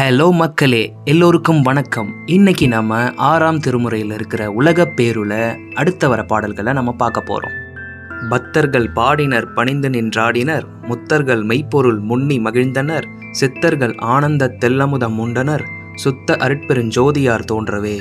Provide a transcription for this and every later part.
Hello மக்களே எல்லோருக்கும் வணக்கம். இன்னைக்கு நம்ம ஆறாம் திருமுறையில் இருக்கிற உலக பேருல அடுத்த வர பாடல்களை நம்ம பார்க்க போறோம். பக்தர்கள் பாடினர் பணிந்து நின்றாடினர் முத்தர்கள் மெய்ப்பொருள் முன்னி மகிழ்ந்தனர் சித்தர்கள் ஆனந்த தெல்லமுதம் உண்டனர் சுத்த அருட்பெருஞ்சோதியார் தோன்றவே.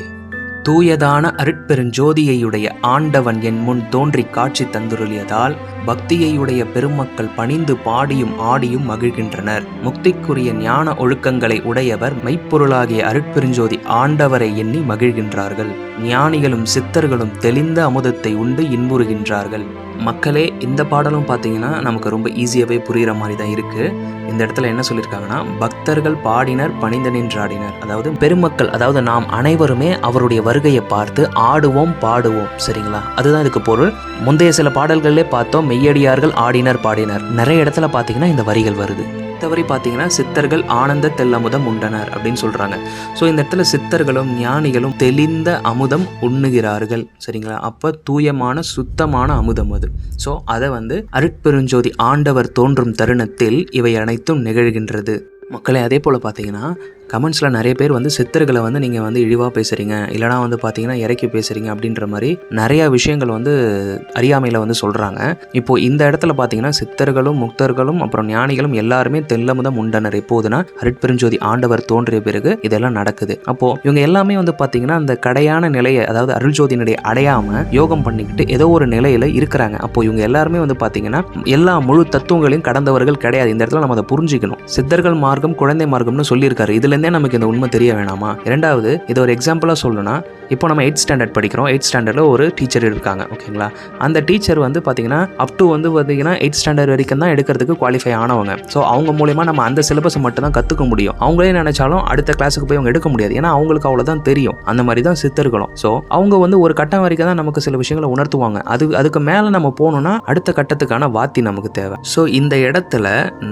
தூயதான அருட்பெருஞ்சோதியையுடைய ஆண்டவன் என் முன் தோன்றி காட்சி தந்துருளியதால் பக்தியையுடைய பெருமக்கள் பணிந்து பாடியும் ஆடியும் மகிழ்கின்றனர். முக்திக்குரிய ஞான ஒழுக்கங்களை உடையவர் மெய்ப்பொருளாகிய அருட்பெருஞ்சோதி ஆண்டவரை எண்ணி மகிழ்கின்றார்கள். ஞானிகளும் சித்தர்களும் தெளிந்த அமுதத்தை உண்டு இன்புறுகின்றார்கள். மக்களே இந்த பாடலும் பார்த்தீங்கன்னா நமக்கு ரொம்ப ஈஸியாகவே புரிகிற மாதிரி தான் இருக்குது இந்த இடத்துல என்ன சொல்லியிருக்காங்கன்னா பக்தர்கள் பாடினர் பணிந்து நின்றாடினர். அதாவது பெருமக்கள் அதாவது நாம் அனைவருமே அவருடைய வருகையை பார்த்து ஆடுவோம் பாடுவோம். சரிங்களா? அதுதான் இதுக்கு பொருள். முந்தைய சில பாடல்கள்லேயே பார்த்தோம் மெய்யடியார்கள் ஆடினர் பாடினர். நிறைய இடத்துல பார்த்தீங்கன்னா இந்த வரிகள் வருது. பொறுத்தவரை பார்த்தீங்கன்னா சித்தர்கள் ஆனந்த தெல்லமுதம் உண்டனர் அப்படின்னு சொல்கிறாங்க ஸோ இந்த இடத்துல சித்தர்களும் ஞானிகளும் தெளிந்த அமுதம் உண்ணுகிறார்கள். சரிங்களா? அப்போ தூயமான சுத்தமான அமுதம் அது. ஸோ அதை வந்து அருட்பெருஞ்சோதி ஆண்டவர் தோன்றும் தருணத்தில் இவை அனைத்தும் நிகழ்கின்றது. மக்களை அதே போல் பார்த்தீங்கன்னா கமெண்ட்ஸில் நிறைய பேர் வந்து சித்தர்களை வந்து நீங்கள் வந்து இழிவாக பேசுகிறீங்க இல்லைனா வந்து பார்த்தீங்கன்னா இறக்கி பேசுகிறீங்க அப்படின்ற மாதிரி நிறையா விஷயங்கள் வந்து அறியாமையில் வந்து சொல்கிறாங்க இப்போது இந்த இடத்துல பார்த்தீங்கன்னா சித்தர்களும் முக்தர்களும் அப்புறம் ஞானிகளும் எல்லாருமே தெல்லமுதம் உண்டனர். எப்போதுனா அருட்பெருஞ்சோதி ஆண்டவர் தோன்றிய பிறகு இதெல்லாம் நடக்குது. அப்போது இவங்க எல்லாமே வந்து பார்த்தீங்கன்னா அந்த கடையான நிலையை அதாவது அருள்ஜோதியினுடைய அடையாமல் யோகம் பண்ணிக்கிட்டு ஏதோ ஒரு நிலையில் இருக்கிறாங்க. அப்போ இவங்க எல்லாருமே வந்து பார்த்தீங்கன்னா எல்லா முழு தத்துவங்களையும் கடந்தவர்கள் கிடையாது. இந்த இடத்துல நம்ம அதை புரிஞ்சுக்கணும். சித்தர்கள் மார்க்கம் குழந்தை மார்க்கம்னு சொல்லியிருக்காரு. இதுலேருந்தே நமக்கு இந்த உண்மை தெரிய வேணாமா? இரண்டாவது இது ஒரு எக்ஸாம்பிளாக சொல்லணும்னா இப்போ நம்ம எயிட் ஸ்டாண்டர்ட் படிக்கிறோம். எயிட் ஸ்டாண்டர்டில் ஒரு டீச்சர் இருக்காங்க ஓகேங்களா? அந்த டீச்சர் வந்து பார்த்தீங்கன்னா அப் டு வந்து பார்த்தீங்கன்னா எயிட் ஸ்டாண்டர்ட் வரைக்கும் தான் எடுக்கிறதுக்கு குவாலிஃபை ஆனவங்க. ஸோ அவங்க மூலயமா நம்ம அந்த சிலபஸை மட்டும் தான் கற்றுக்க முடியும். அவங்களே நினைச்சாலும் அடுத்த கிளாஸுக்கு போய் அவங்க எடுக்க முடியாது. ஏன்னா அவங்களுக்கு அவ்வளோதான் தெரியும். அந்த மாதிரி தான் சித்தர்களும். ஸோ அவங்க வந்து ஒரு கட்டம் வரைக்கும் தான் நமக்கு சில விஷயங்களை உணர்த்துவாங்க. அது அதுக்கு மேலே நம்ம போகணும்னா அடுத்த கட்டத்துக்கான வாத்தி நமக்கு தேவை. ஸோ இந்த இடத்துல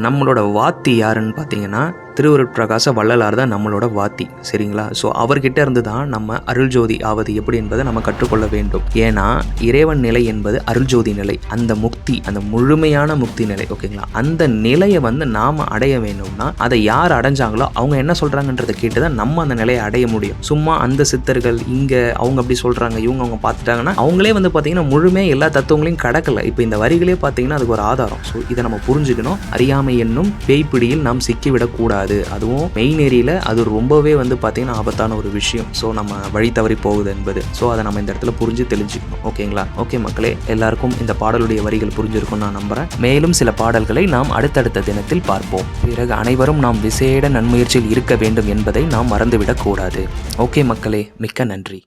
நம்மளோட வாத்தி யாருன்னு பார்த்தீங்கன்னா திருவருட்பிரகாச வள்ளலார் தான் நம்மளோட வாத்தி சரிங்களா? ஸோ அவர்கிட்ட இருந்து தான் நம்ம அருள்ஜோதி ஆவது எப்படி என்பதை நம்ம கற்றுக்கொள்ள வேண்டும். ஏன்னா இறைவன் நிலை என்பது அருள்ஜோதி நிலை. அந்த முக்தி அந்த முழுமையான முக்தி நிலை ஓகேங்களா? அந்த நிலையை வந்து நாம் அடைய வேணும்னா அதை யார் அடைஞ்சாங்களோ அவங்க என்ன சொல்கிறாங்கன்றதை கேட்டு தான் நம்ம அந்த நிலையை அடைய முடியும். சும்மா அந்த சித்தர்கள் இங்கே அவங்க அப்படி சொல்கிறாங்க இவங்க அவங்க பார்த்துட்டாங்கன்னா அவங்களே வந்து பார்த்தீங்கன்னா முழுமையாக எல்லா தத்துவங்களையும் கடக்கலை. இப்போ இந்த வரிகளே பார்த்தீங்கன்னா அதுக்கு ஒரு ஆதாரம். ஸோ இதை நம்ம புரிஞ்சுக்கணும். அறியாமை என்னும் பேய்ப்பிடியில் நாம் சிக்கிவிடக்கூடாது. அதுவும் மெயின் ஏரியில் அது ரொம்பவே வந்து பார்த்தீங்கன்னா ஆபத்தான ஒரு விஷயம். ஸோ நம்ம வழி தவறி போகுது என்பது. ஸோ அதை நம்ம இந்த இடத்துல புரிஞ்சு தெளிஞ்சுக்கணும். ஓகேங்களா? ஓகே மக்களே எல்லாருக்கும் இந்த பாடலுடைய வரிகள் புரிஞ்சிருக்கும் நான் நம்புறேன். மேலும் சில பாடல்களை நாம் அடுத்தடுத்த தினத்தில் பார்ப்போம். பிறகு அனைவரும் நாம் விசேட நன்முயற்சியில் இருக்க வேண்டும் என்பதை நாம் மறந்துவிடக்கூடாது ஓகே மக்களே மிக்க நன்றி.